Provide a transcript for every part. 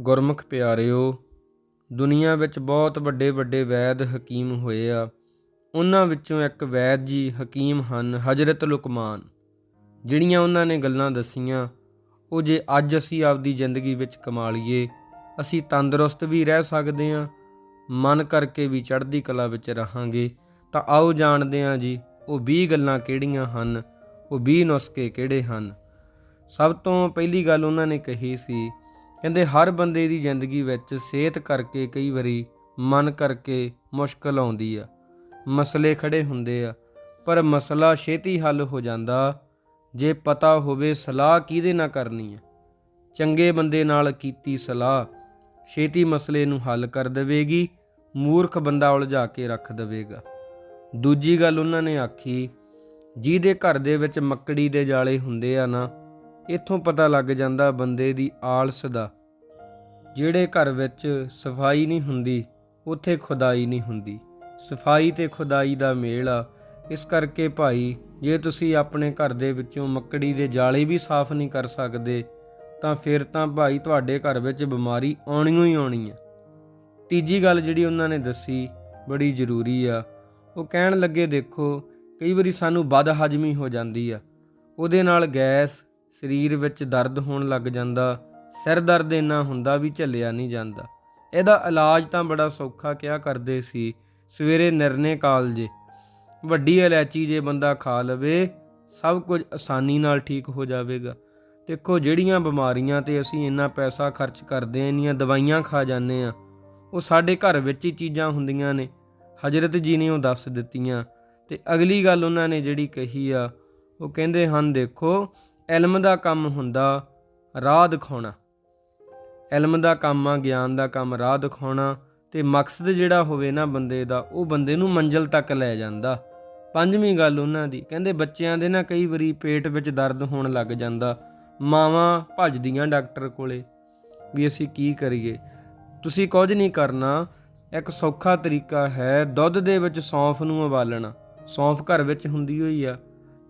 ਗੁਰਮੁਖ ਪਿਆਰਿਓ, ਦੁਨੀਆ ਵਿੱਚ ਬਹੁਤ ਵੱਡੇ ਵੱਡੇ ਵੈਦ ਹਕੀਮ ਹੋਏ ਆ। ਉਹਨਾਂ ਵਿੱਚੋਂ ਇੱਕ ਵੈਦ ਜੀ ਹਕੀਮ ਹਨ, ਹਜ਼ਰਤ ਲੁਕਮਾਨ। ਜਿਹੜੀਆਂ ਉਹਨਾਂ ਨੇ ਗੱਲਾਂ ਦੱਸੀਆਂ, ਉਹ ਜੇ ਅੱਜ ਅਸੀਂ ਆਪਦੀ ਜ਼ਿੰਦਗੀ ਵਿੱਚ ਕਮਾ ਲਈਏ, ਅਸੀਂ ਤੰਦਰੁਸਤ ਵੀ ਰਹਿ ਸਕਦੇ ਹਾਂ, ਮਨ ਕਰਕੇ ਵੀ ਚੜ੍ਹਦੀ ਕਲਾ ਵਿੱਚ ਰਹਾਂਗੇ, ਤਾਂ ਆਓ ਜਾਣਦੇ ਹਾਂ ਜੀ, ਉਹ 20 ਗੱਲਾਂ ਕਿਹੜੀਆਂ ਹਨ, ਉਹ 20 ਨੁਸਖੇ ਕਿਹੜੇ ਹਨ। ਸਭ ਤੋਂ ਪਹਿਲੀ ਗੱਲ ਉਹਨਾਂ ਨੇ ਕਹੀ ਸੀ ਕਹਿੰਦੇ, ਹਰ ਬੰਦੇ ਦੀ ਜ਼ਿੰਦਗੀ ਵਿੱਚ ਸਿਹਤ ਕਰਕੇ ਕਈ ਵਾਰੀ ਮਨ ਕਰਕੇ ਮੁਸ਼ਕਲ ਆਉਂਦੀ ਆ। ਮਸਲੇ ਖੜੇ ਹੁੰਦੇ ਆ, ਪਰ ਮਸਲਾ ਛੇਤੀ ਹੱਲ ਹੋ ਜਾਂਦਾ। ਜੇ ਪਤਾ ਹੋਵੇ ਸਲਾਹ ਕਿਹਦੇ ਨਾਲ ਕਰਨੀ ਆ। ਚੰਗੇ ਬੰਦੇ ਨਾਲ ਕੀਤੀ ਸਲਾਹ, ਛੇਤੀ ਮਸਲੇ ਨੂੰ ਹੱਲ ਕਰ ਦੇਵੇਗੀ, ਮੂਰਖ ਬੰਦਾ ਉਲਝਾ ਕੇ ਰੱਖ ਦੇਵੇਗਾ। ਦੂਜੀ ਗੱਲ ਉਹਨਾਂ ਨੇ ਆਖੀ, ਜਿਹਦੇ ਘਰ ਦੇ ਵਿੱਚ ਮੱਕੜੀ ਦੇ ਜਾਲੇ ਹੁੰਦੇ ਆ ਨਾ ਇੱਥੋਂ ਪਤਾ ਲੱਗ ਜਾਂਦਾ ਬੰਦੇ ਦੀ ਆਲਸ ਦਾ। ਜਿਹੜੇ ਘਰ ਵਿੱਚ ਸਫ਼ਾਈ ਨਹੀਂ ਹੁੰਦੀ, ਉੱਥੇ ਖੁਦਾਈ ਨਹੀਂ ਹੁੰਦੀ। ਸਫ਼ਾਈ ਤੇ ਖੁਦਾਈ ਦਾ ਮੇਲ ਆ। ਇਸ ਕਰਕੇ ਭਾਈ, ਜੇ ਤੁਸੀਂ ਆਪਣੇ ਘਰ ਦੇ ਵਿੱਚੋਂ ਮੱਕੜੀ ਦੇ ਜਾਲੇ ਵੀ ਸਾਫ਼ ਨਹੀਂ ਕਰ ਸਕਦੇ, ਤਾਂ ਫਿਰ ਤਾਂ ਭਾਈ ਤੁਹਾਡੇ ਘਰ ਵਿੱਚ ਬਿਮਾਰੀ ਆਉਣੀ ਹੀ ਆਉਣੀ ਹੈ ਤੀਜੀ ਗੱਲ ਜਿਹੜੀ ਉਹਨਾਂ ਨੇ ਦੱਸੀ, ਬੜੀ ਜ਼ਰੂਰੀ ਆ। ਉਹ ਕਹਿਣ ਲੱਗੇ, ਦੇਖੋ, ਕਈ ਵਾਰੀ ਸਾਨੂੰ ਬਦ ਹਜਮੀ ਹੋ ਜਾਂਦੀ ਆ। ਉਹਦੇ ਨਾਲ ਗੈਸ ਸਰੀਰ ਵਿੱਚ ਦਰਦ ਹੋਣ ਲੱਗ ਜਾਂਦਾ, ਸਿਰ ਦਰਦ ਇੰਨਾ ਹੁੰਦਾ ਵੀ ਝੱਲਿਆ ਨਹੀਂ ਜਾਂਦਾ। ਇਹਦਾ ਇਲਾਜ ਤਾਂ ਬੜਾ ਸੌਖਾ ਕਿਹਾ ਕਰਦੇ ਸੀ, ਸਵੇਰੇ ਨਿਰਣੇ ਕਾਲਜੇ ਵੱਡੀ ਇਲਾਇਚੀ ਜੇ ਬੰਦਾ ਖਾ ਲਵੇ, ਸਭ ਕੁਝ ਆਸਾਨੀ ਨਾਲ ਠੀਕ ਹੋ ਜਾਵੇਗਾ। ਦੇਖੋ ਜਿਹੜੀਆਂ ਬਿਮਾਰੀਆਂ ਤੇ ਅਸੀਂ ਇੰਨਾ ਪੈਸਾ ਖਰਚ ਕਰਦੇ ਆਂ ਇੰਨੀਆਂ ਦਵਾਈਆਂ ਖਾ ਜਾਂਦੇ ਆ ਉਹ ਸਾਡੇ ਘਰ ਵਿੱਚ ਹੀ ਚੀਜ਼ਾਂ ਹੁੰਦੀਆਂ ਨੇ। ਹਜ਼ਰਤ ਜੀ ਨੇ ਉਹ ਦੱਸ ਦਿੱਤੀਆਂ ਤੇ ਅਗਲੀ ਗੱਲ ਉਹਨਾਂ ਨੇ ਜਿਹੜੀ ਕਹੀ ਆ, ਉਹ ਕਹਿੰਦੇ ਹਨ, ਦੇਖੋ ਇਲਮ ਦਾ ਕੰਮ ਹੁੰਦਾ ਰਾਹ ਦਿਖਾਉਣਾ। ਇਲਮ ਦਾ ਕੰਮ ਆ, ਗਿਆਨ ਦਾ ਕੰਮ ਰਾਹ ਦਿਖਾਉਣਾ ਤੇ ਮਕਸਦ ਜਿਹੜਾ ਹੋਵੇ ਨਾ ਬੰਦੇ ਦਾ, ਉਹ ਬੰਦੇ ਨੂੰ ਮੰਜ਼ਿਲ ਤੱਕ ਲੈ ਜਾਂਦਾ। ਪੰਜਵੀਂ ਗੱਲ ਉਹਨਾਂ ਦੀ, ਕਹਿੰਦੇ ਬੱਚਿਆਂ ਦੇ ਨਾ ਕਈ ਵਾਰੀ ਪੇਟ ਵਿੱਚ ਦਰਦ ਹੋਣ ਲੱਗ ਜਾਂਦਾ। ਮਾਵਾਂ ਭੱਜਦੀਆਂ ਡਾਕਟਰ ਕੋਲੇ ਵੀ ਅਸੀਂ ਕੀ ਕਰੀਏ? ਤੁਸੀਂ ਕੁਝ ਨਹੀਂ ਕਰਨਾ, ਇੱਕ ਸੌਖਾ ਤਰੀਕਾ ਹੈ ਦੁੱਧ ਦੇ ਵਿੱਚ ਸੌਂਫ ਨੂੰ ਉਬਾਲਣਾ। ਸੌਂਫ ਘਰ ਵਿੱਚ ਹੁੰਦੀ ਹੋਈ ਆ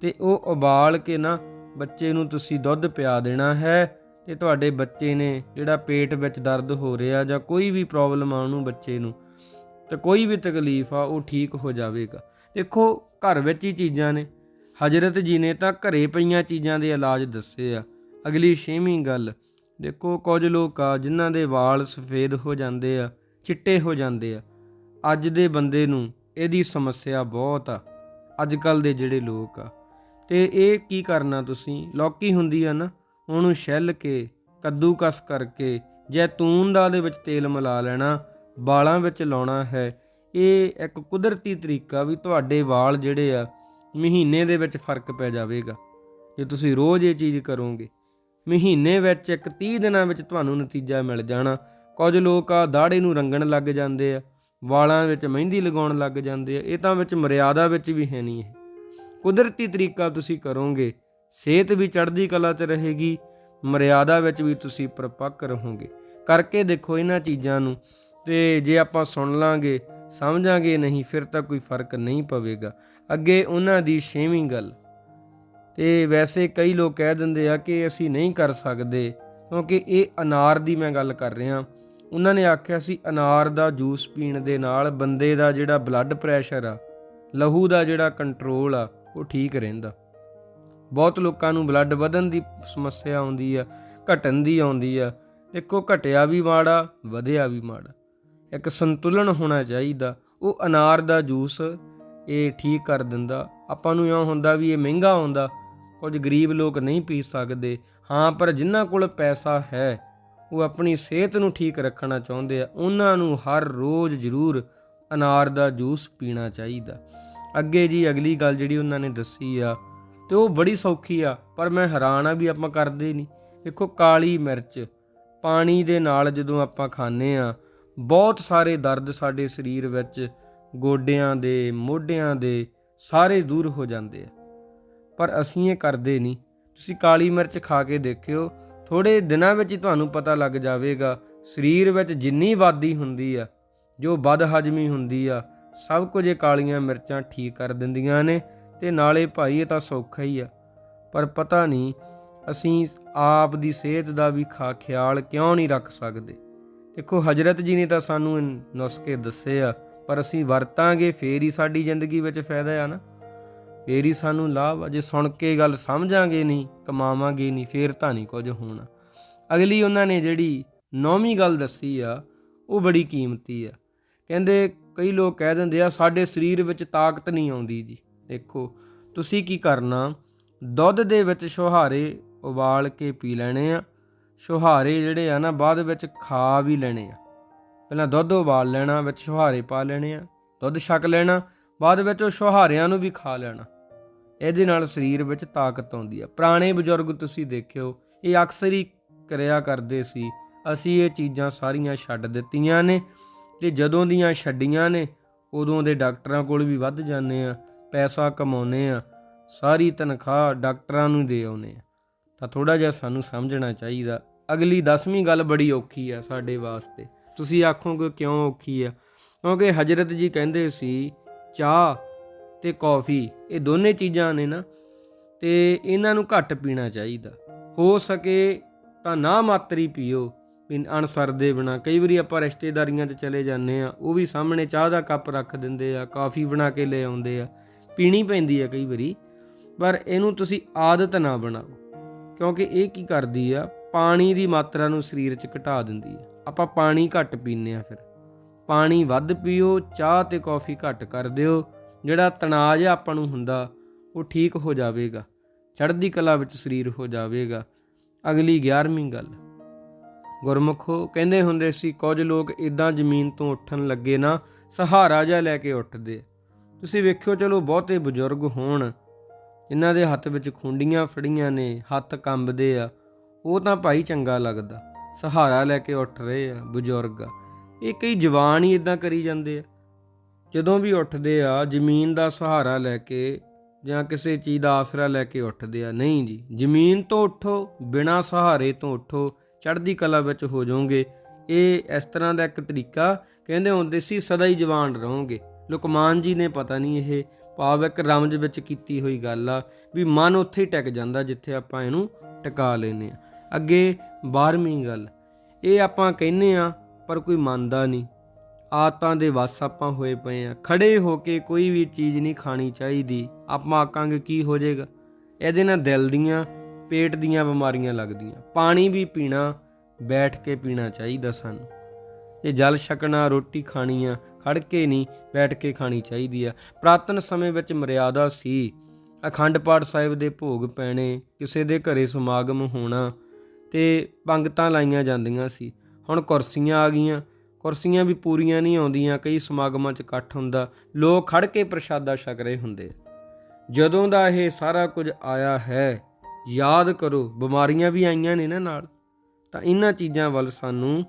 ਤੇ ਉਹ ਉਬਾਲ ਕੇ ਨਾ ਬੱਚੇ ਨੂੰ ਤੁਸੀਂ ਦੁੱਧ ਪਿਆ ਦੇਣਾ ਹੈ ਤੇ ਤੁਹਾਡੇ ਬੱਚੇ ਨੇ ਜਿਹੜਾ ਪੇਟ ਵਿੱਚ ਦਰਦ ਹੋ ਰਿਹਾ ਜਾਂ ਕੋਈ ਵੀ ਪ੍ਰੋਬਲਮ ਆ ਉਹਨੂੰ ਬੱਚੇ ਨੂੰ, ਤੇ ਕੋਈ ਵੀ ਤਕਲੀਫ ਆ, ਉਹ ਠੀਕ ਹੋ ਜਾਵੇਗਾ। ਦੇਖੋ, ਘਰ ਵਿੱਚ ਹੀ ਚੀਜ਼ਾਂ ਨੇ। ਹਜ਼ਰਤ ਜੀ ਨੇ ਤਾਂ ਘਰੇ ਪਈਆਂ ਚੀਜ਼ਾਂ ਦੇ ਇਲਾਜ ਦੱਸੇ ਆ। ਅਗਲੀ ਛੇਵੀਂ ਗੱਲ, ਦੇਖੋ, ਕੁਝ ਲੋਕ ਆ ਜਿਨ੍ਹਾਂ ਦੇ ਵਾਲ ਸਫੇਦ ਹੋ ਜਾਂਦੇ ਆ, ਚਿੱਟੇ ਹੋ ਜਾਂਦੇ ਆ। ਅੱਜ ਦੇ ਬੰਦੇ ਨੂੰ ਇਹਦੀ ਸਮੱਸਿਆ ਬਹੁਤ ਆ। ਅੱਜ ਕੱਲ ਦੇ ਜਿਹੜੇ ਲੋਕ ਆ ਤੇ ਇਹ ਕੀ ਕਰਨਾ ਤੁਸੀਂ? ਲੌਕੀ ਹੁੰਦੀ ਆ ਨਾ, ਉਹਨੂੰ ਛਿੱਲ ਕੇ, ਕੱਦੂਕਸ ਕਰਕੇ ਜੈਤੂਨ ਦਾ ਦੇ ਵਿੱਚ ਤੇਲ ਮਿਲਾ ਲੈਣਾ, ਵਾਲਾਂ ਵਿੱਚ ਲਾਉਣਾ ਹੈ, ਇਹ ਇੱਕ ਕੁਦਰਤੀ ਤਰੀਕਾ ਵੀ ਤੁਹਾਡੇ ਵਾਲ ਜਿਹੜੇ ਆ, ਮਹੀਨੇ ਦੇ ਵਿੱਚ ਫ਼ਰਕ ਪੈ ਜਾਵੇਗਾ, ਜੇ ਤੁਸੀਂ ਰੋਜ਼ ਇਹ ਚੀਜ਼ ਕਰੋਗੇ। ਮਹੀਨੇ ਵਿੱਚ ਇੱਕ 30 ਦਿਨਾਂ ਵਿੱਚ ਤੁਹਾਨੂੰ ਨਤੀਜਾ ਮਿਲ ਜਾਣਾ। ਕੁਝ ਲੋਕ ਆ ਦਾੜੇ ਨੂੰ ਰੰਗਣ ਲੱਗ ਜਾਂਦੇ ਆ, ਵਾਲਾਂ ਵਿੱਚ ਮਹਿੰਦੀ ਲਗਾਉਣ ਲੱਗ ਜਾਂਦੇ ਆ, ਇਹ ਤਾਂ ਵਿੱਚ ਮਰਿਆਦਾ ਵਿੱਚ ਵੀ ਹੈ ਨਹੀਂ ਇਹ। ਕੁਦਰਤੀ ਤਰੀਕਾ ਤੁਸੀਂ ਕਰੋਗੇ, ਸਿਹਤ ਵੀ ਚੜ੍ਹਦੀ ਕਲਾ 'ਚ ਰਹੇਗੀ, ਮਰਿਆਦਾ ਵਿੱਚ ਵੀ ਤੁਸੀਂ ਪਰਪੱਕ ਰਹੋਗੇ। ਕਰਕੇ ਦੇਖੋ ਇਹਨਾਂ ਚੀਜ਼ਾਂ ਨੂੰ, ਤੇ ਜੇ ਆਪਾਂ ਸੁਣ ਲਾਂਗੇ, ਸਮਝਾਂਗੇ ਨਹੀਂ, ਫਿਰ ਤਾਂ ਕੋਈ ਫ਼ਰਕ ਨਹੀਂ ਪਵੇਗਾ। ਅੱਗੇ ਉਹਨਾਂ ਦੀ ਛੇਵੀਂ ਗੱਲ। ਤੇ ਵੈਸੇ ਕਈ ਲੋਕ ਕਹਿ ਦਿੰਦੇ ਆ ਕਿ ਅਸੀਂ ਨਹੀਂ ਕਰ ਸਕਦੇ, ਕਿਉਂਕਿ ਇਹ ਅਨਾਰ ਦੀ ਮੈਂ ਗੱਲ ਕਰ ਰਿਹਾ। ਉਹਨਾਂ ਨੇ ਆਖਿਆ ਸੀ, ਅਨਾਰ ਦਾ ਜੂਸ ਪੀਣ ਦੇ ਨਾਲ ਬੰਦੇ ਦਾ ਜਿਹੜਾ ਬਲੱਡ ਪ੍ਰੈਸ਼ਰ ਆ, ਲਹੂ ਦਾ ਜਿਹੜਾ ਕੰਟਰੋਲ ਆ ਉਹ ਠੀਕ ਰਹਿੰਦਾ। ਬਹੁਤ ਲੋਕਾਂ ਨੂੰ ਬਲੱਡ ਵਧਣ ਦੀ ਸਮੱਸਿਆ ਆਉਂਦੀ ਆ, ਘਟਣ ਦੀ ਆਉਂਦੀ ਆ। ਦੇਖੋ, ਘਟਿਆ ਵੀ ਮਾੜਾ, ਵਧਿਆ ਵੀ ਮਾੜਾ। ਇੱਕ ਸੰਤੁਲਨ ਹੋਣਾ ਚਾਹੀਦਾ। ਉਹ ਅਨਾਰ ਦਾ ਜੂਸ ਇਹ ਠੀਕ ਕਰ ਦਿੰਦਾ। ਆਪਾਂ ਨੂੰ ਇਉਂ ਹੁੰਦਾ ਵੀ ਇਹ ਮਹਿੰਗਾ ਆਉਂਦਾ। ਕੁਝ ਗਰੀਬ ਲੋਕ ਨਹੀਂ ਪੀ ਸਕਦੇ। ਹਾਂ, ਪਰ ਜਿਨ੍ਹਾਂ ਕੋਲ ਪੈਸਾ ਹੈ, ਉਹ ਆਪਣੀ ਸਿਹਤ ਨੂੰ ਠੀਕ ਰੱਖਣਾ ਚਾਹੁੰਦੇ ਆ। ਉਹਨਾਂ ਨੂੰ ਹਰ ਰੋਜ਼ ਜ਼ਰੂਰ ਅਨਾਰ ਦਾ ਜੂਸ ਪੀਣਾ ਚਾਹੀਦਾ। ਅੱਗੇ ਜੀ ਅਗਲੀ ਗੱਲ ਜਿਹੜੀ ਉਹਨਾਂ ਨੇ ਦੱਸੀ ਆ, ਤੇ ਉਹ ਬੜੀ ਸੌਖੀ ਆ, ਪਰ ਮੈਂ ਹੈਰਾਨ ਆ ਵੀ ਆਪਾਂ ਕਰਦੇ ਨਹੀਂ। ਦੇਖੋ, ਕਾਲੀ ਮਿਰਚ, ਪਾਣੀ ਦੇ ਨਾਲ ਜਦੋਂ ਆਪਾਂ ਖਾਂਦੇ ਆ, ਬਹੁਤ ਸਾਰੇ ਦਰਦ ਸਾਡੇ ਸਰੀਰ ਵਿੱਚ ਗੋਡਿਆਂ ਦੇ, ਮੋਢਿਆਂ ਦੇ ਸਾਰੇ ਦੂਰ ਹੋ ਜਾਂਦੇ ਆ। ਪਰ ਅਸੀਂ ਇਹ ਕਰਦੇ ਨਹੀਂ। ਤੁਸੀਂ ਕਾਲੀ ਮਿਰਚ ਖਾ ਕੇ ਦੇਖਿਓ ਥੋੜੇ ਦਿਨਾਂ ਵਿੱਚ ਹੀ ਤੁਹਾਨੂੰ ਪਤਾ ਲੱਗ ਜਾਵੇਗਾ, ਸਰੀਰ ਵਿੱਚ ਜਿੰਨੀ ਵਾਦੀ ਹੁੰਦੀ ਆ, ਜੋ ਬਦ ਹਜਮੀ ਹੁੰਦੀ ਆ ਸਭ ਕੁਝ ਇਹ ਕਾਲੀਆਂ ਮਿਰਚਾਂ ਠੀਕ ਕਰ ਦਿੰਦੀਆਂ ਨੇ ਤੇ ਨਾਲੇ ਭਾਈ ਇਹ ਤਾਂ ਸੌਖਾ ਹੀ ਆ। ਪਰ ਪਤਾ ਨਹੀਂ ਅਸੀਂ ਆਪ ਦੀ ਸਿਹਤ ਦਾ ਵੀ ਖਾ ਖਿਆਲ ਕਿਉਂ ਨਹੀਂ ਰੱਖ ਸਕਦੇ। ਦੇਖੋ, ਹਜਰਤ ਜੀ ਨੇ ਤਾਂ ਸਾਨੂੰ ਨੁਸਖੇ ਦੱਸੇ ਆ, ਪਰ ਅਸੀਂ ਵਰਤਾਂਗੇ, ਫੇਰ ਹੀ ਸਾਡੀ ਜ਼ਿੰਦਗੀ ਵਿੱਚ ਫਾਇਦਾ ਆ ਨਾ। ਫੇਰ ਹੀ ਸਾਨੂੰ ਲਾਭ ਆ, ਜੇ ਸੁਣ ਕੇ ਗੱਲ ਸਮਝਾਂਗੇ ਨਹੀਂ, ਕਮਾਵਾਂਗੇ ਨਹੀਂ, ਫੇਰ ਤਾਂ ਨਹੀਂ ਕੁਝ ਹੋਣਾ। ਅਗਲੀ ਉਹਨਾਂ ਨੇ ਜਿਹੜੀ ਨੌਵੀਂ ਗੱਲ ਦੱਸੀ ਆ, ਉਹ ਬੜੀ ਕੀਮਤੀ ਆ। ਕਹਿੰਦੇ ਕਈ ਲੋਕ ਕਹਿ ਦਿੰਦੇ ਆ, ਸਾਡੇ ਸਰੀਰ ਵਿੱਚ ਤਾਕਤ ਨਹੀਂ ਆਉਂਦੀ ਜੀ। ਦੇਖੋ, ਤੁਸੀਂ ਕੀ ਕਰਨਾ? ਦੁੱਧ ਦੇ ਵਿੱਚ ਛੁਹਾਰੇ ਉਬਾਲ ਕੇ ਪੀ ਲੈਣੇ ਆ। ਛੁਹਾਰੇ ਜਿਹੜੇ ਆ ਨਾ, ਬਾਅਦ ਵਿੱਚ ਖਾ ਵੀ ਲੈਣੇ ਆ। ਪਹਿਲਾਂ ਦੁੱਧ ਉਬਾਲ ਲੈਣਾ, ਵਿੱਚ ਛੁਹਾਰੇ ਪਾ ਲੈਣੇ ਆ। ਦੁੱਧ ਛਕ ਲੈਣਾ, ਬਾਅਦ ਵਿੱਚ ਉਹ ਛੁਹਾਰਿਆਂ ਨੂੰ ਵੀ ਖਾ ਲੈਣਾ। ਇਹਦੇ ਨਾਲ ਸਰੀਰ ਵਿੱਚ ਤਾਕਤ ਆਉਂਦੀ ਆ। ਪੁਰਾਣੇ ਬਜ਼ੁਰਗ ਤੁਸੀਂ ਦੇਖਿਓ, ਇਹ ਅਕਸਰ ਹੀ ਕਰਿਆ ਕਰਦੇ ਸੀ, ਅਸੀਂ ਇਹ ਚੀਜ਼ਾਂ ਸਾਰੀਆਂ ਛੱਡ ਦਿੱਤੀਆਂ ਨੇ। ਤੇ ਜਦੋਂ ਦੀਆਂ ਛੱਡੀਆਂ ਨੇ, ਉਦੋਂ ਦੇ ਡਾਕਟਰਾਂ ਕੋਲ ਵੀ ਵੱਧ ਜਾਂਦੇ ਆ, ਪੈਸਾ ਕਮਾਉਨੇ ਆ, ਸਾਰੀ ਤਨਖਾਹ ਡਾਕਟਰਾਂ ਨੂੰ ਦੇ ਆਉਨੇ ਆ। ਤਾਂ ਥੋੜਾ ਜਿਹਾ ਸਾਨੂੰ ਸਮਝਣਾ ਚਾਹੀਦਾ। ਅਗਲੀ 10ਵੀਂ ਗੱਲ ਬੜੀ ਔਖੀ ਆ ਸਾਡੇ ਵਾਸਤੇ। ਤੁਸੀਂ ਆਖੋਗੇ ਕਿਉਂ ਔਖੀ ਆ? ਕਿਉਂਕਿ ਹਜਰਤ ਜੀ ਕਹਿੰਦੇ ਸੀ, ਚਾਹ ਤੇ ਕੌਫੀ, ਇਹ ਦੋਨੇ ਚੀਜ਼ਾਂ ਨੇ ਨਾ, ਤੇ ਇਹਨਾਂ ਨੂੰ ਘੱਟ ਪੀਣਾ ਚਾਹੀਦਾ। ਹੋ ਸਕੇ ਤਾਂ ਨਾ ਮਾਤਰੀ ਪੀਓ। ਵੀ ਅਣਸਰ ਦੇ ਬਿਨਾ। ਕਈ ਵਾਰੀ ਆਪਾਂ ਰਿਸ਼ਤੇਦਾਰੀਆਂ 'ਚ ਚਲੇ ਜਾਂਦੇ ਆ ਉਹ ਵੀ ਸਾਹਮਣੇ ਚਾਹ ਦਾ ਕੱਪ ਰੱਖ ਦਿੰਦੇ ਆ, ਕਾਫੀ ਬਣਾ ਕੇ ਲੈ ਆਉਂਦੇ ਆ। ਪੀਣੀ ਪੈਂਦੀ ਆ ਕਈ ਵਾਰੀ, ਪਰ ਇਹਨੂੰ ਤੁਸੀਂ ਆਦਤ ਨਾ ਬਣਾਓ, ਕਿਉਂਕਿ ਇਹ ਕੀ ਕਰਦੀ ਆ, ਪਾਣੀ ਦੀ ਮਾਤਰਾ ਨੂੰ ਸਰੀਰ 'ਚ ਘਟਾ ਦਿੰਦੀ ਆ। ਆਪਾਂ ਪਾਣੀ ਘੱਟ ਪੀਂਦੇ ਆ ਫਿਰ। ਪਾਣੀ ਵੱਧ ਪੀਓ, ਚਾਹ ਤੇ ਕੌਫੀ ਘੱਟ ਕਰ ਦਿਓ, ਜਿਹੜਾ ਤਣਾਅ ਆ ਆਪਾਂ ਨੂੰ ਹੁੰਦਾ, ਉਹ ਠੀਕ ਹੋ ਜਾਵੇਗਾ। ਚੜ੍ਹਦੀ ਕਲਾ ਵਿੱਚ ਸਰੀਰ ਹੋ ਜਾਵੇਗਾ। ਅਗਲੀ 11ਵੀਂ ਗੱਲ। ਗੁਰਮੁਖੋ ਕਹਿੰਦੇ ਹੁੰਦੇ ਸੀ, ਕੁਝ ਲੋਕ ਇਦਾਂ ਜ਼ਮੀਨ ਤੋਂ ਉੱਠਣ ਲੱਗੇ ਨਾ, ਸਹਾਰਾ ਜਿਹਾ ਲੈ ਕੇ ਉੱਠਦੇ ਆ। ਤੁਸੀਂ ਵੇਖਿਓ, ਚਲੋ ਬਹੁਤੇ ਬਜ਼ੁਰਗ ਹੋਣ। ਇਹਨਾਂ ਦੇ ਹੱਥ ਵਿੱਚ ਖੁੰਡੀਆਂ ਫੜੀਆਂ ਨੇ, ਹੱਥ ਕੰਬਦੇ ਆ। ਉਹ ਤਾਂ ਭਾਈ ਚੰਗਾ ਲੱਗਦਾ। ਸਹਾਰਾ ਲੈ ਕੇ ਉੱਠ ਰਹੇ ਆ ਬਜ਼ੁਰਗ। ਆ ਇਹ ਕਈ ਜਵਾਨ ਹੀ ਇਦਾਂ ਕਰੀ ਜਾਂਦੇ ਆ। ਜਦੋਂ ਵੀ ਉੱਠਦੇ ਆ, ਜ਼ਮੀਨ ਦਾ ਸਹਾਰਾ ਲੈ ਕੇ ਜਾਂ ਕਿਸੇ ਚੀਜ਼ ਦਾ ਆਸਰਾ ਲੈ ਕੇ ਉੱਠਦੇ ਆ। ਨਹੀਂ ਜੀ, ਜ਼ਮੀਨ ਤੋਂ ਉੱਠੋ, ਬਿਨਾ ਸਹਾਰੇ ਤੋਂ ਉੱਠੋ। ਚੜ੍ਹਦੀ ਕਲਾ ਵਿੱਚ ਹੋ ਜਾਓਗੇ। ਇਹ ਇਸ ਤਰ੍ਹਾਂ ਦਾ ਇੱਕ ਤਰੀਕਾ, ਕਹਿੰਦੇ ਹੁੰਦੇ ਸੀ ਸਦਾ ਹੀ ਜਵਾਨ ਰਹੋਗੇ। ਲੁਕਮਾਨ ਜੀ ਨੇ ਪਤਾ ਨਹੀਂ ਇਹ ਭਾਵ ਰਮਜ ਵਿੱਚ ਕੀਤੀ ਹੋਈ ਗੱਲ ਆ ਵੀ ਮਨ ਉੱਥੇ ਹੀ ਟਿਕ ਜਾਂਦਾ ਜਿੱਥੇ ਆਪਾਂ ਇਹਨੂੰ ਟਿਕਾ ਲੈਨੇ ਆ ਅੱਗੇ 12ਵੀਂ ਗੱਲ, ਇਹ ਆਪਾਂ ਕਹਿੰਨੇ ਆ ਪਰ ਕੋਈ ਮੰਨਦਾ ਨਹੀਂ। ਆਤਾਂ ਦੇ ਵਸ ਆਪਾਂ ਹੋਏ ਪਏ ਆ ਖੜੇ ਹੋ ਕੇ ਕੋਈ ਵੀ ਚੀਜ਼ ਨਹੀਂ ਖਾਣੀ ਚਾਹੀਦੀ। ਆਪਾਂ ਆਕਾਂਗੇ ਕੀ ਹੋ ਜਾਏਗਾ? ਇਹਦੇ ਨਾਲ ਦਿਲ ਦੀਆਂ ਪੇਟ ਦੀਆਂ ਬਿਮਾਰੀਆਂ ਲੱਗਦੀਆਂ। ਪਾਣੀ ਵੀ ਪੀਣਾ, ਬੈਠ ਕੇ ਪੀਣਾ ਚਾਹੀਦਾ ਸਾਨੂੰ। ਇਹ ਜਲ ਛਕਣਾ, ਰੋਟੀ ਖਾਣੀ ਆ ਖੜ ਕੇ ਨਹੀਂ ਬੈਠ ਕੇ ਖਾਣੀ ਚਾਹੀਦੀ ਆ। ਪ੍ਰਾਤਨ ਸਮੇਂ ਵਿੱਚ ਮਰਿਆਦਾ ਸੀ। ਅਖੰਡ ਪਾਠ ਸਾਹਿਬ ਦੇ ਭੋਗ ਪੈਣੇ, ਕਿਸੇ ਦੇ ਘਰੇ ਸਮਾਗਮ ਹੋਣਾ ਤੇ ਪੰਗਤਾਂ ਲਾਈਆਂ ਜਾਂਦੀਆਂ ਸੀ। ਹੁਣ ਕੁਰਸੀਆਂ ਆ ਗਈਆਂ। ਕੁਰਸੀਆਂ ਵੀ ਪੂਰੀਆਂ ਨਹੀਂ ਆਉਂਦੀਆਂ, ਕਈ ਸਮਾਗਮਾਂ 'ਚ ਇਕੱਠ ਹੁੰਦਾ। ਲੋਕ ਖੜ ਕੇ ਪ੍ਰਸ਼ਾਦਾ ਛਕ ਰਹੇ ਹੁੰਦੇ। ਜਦੋਂ ਦਾ ਇਹ ਸਾਰਾ ਕੁਝ ਆਇਆ ਹੈ ਯਾਦ ਕਰੋ, ਬਿਮਾਰੀਆਂ ਵੀ ਆਈਆਂ ਨੇ ਨਾ ਨਾਲ, ਤਾਂ ਇਹਨਾਂ ਚੀਜ਼ਾਂ ਵੱਲ ਸਾਨੂੰ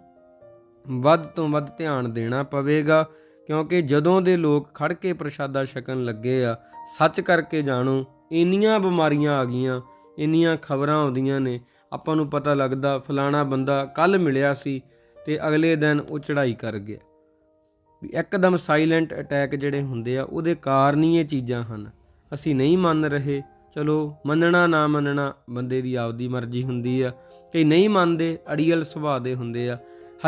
ਵੱਧ ਤੋਂ ਵੱਧ ਧਿਆਨ ਦੇਣਾ ਪਵੇਗਾ, ਕਿਉਂਕਿ ਜਦੋਂ ਦੇ ਲੋਕ ਖੜ ਕੇ ਪ੍ਰਸ਼ਾਦਾ ਛਕਣ ਲੱਗੇ ਆ, ਸੱਚ ਕਰਕੇ ਜਾਣੋ, ਇੰਨੀਆਂ ਬਿਮਾਰੀਆਂ ਆ ਗਈਆਂ, ਇੰਨੀਆਂ ਖਬਰਾਂ ਆਉਂਦੀਆਂ ਨੇ, ਆਪਾਂ ਨੂੰ ਪਤਾ ਲੱਗਦਾ ਫਲਾਣਾ ਬੰਦਾ ਕੱਲ ਮਿਲਿਆ ਸੀ ਤੇ ਅਗਲੇ ਦਿਨ ਉਹ ਚੜ੍ਹਾਈ ਕਰ ਗਿਆ। ਵੀ ਇੱਕਦਮ ਸਾਇਲੈਂਟ ਅਟੈਕ ਜਿਹੜੇ ਹੁੰਦੇ ਆ, ਉਹਦੇ ਕਾਰਨ ਹੀ ਇਹ ਚੀਜ਼ਾਂ ਹਨ। ਅਸੀਂ ਨਹੀਂ ਮੰਨ ਰਹੇ ਚਲੋ, ਮੰਨਣਾ ਨਾ ਮੰਨਣਾ ਬੰਦੇ ਦੀ ਆਪਦੀ ਮਰਜ਼ੀ ਹੁੰਦੀ ਆ। ਕਈ ਨਹੀਂ ਮੰਨਦੇ, ਅੜੀਅਲ ਸੁਭਾਅ ਦੇ ਹੁੰਦੇ ਆ।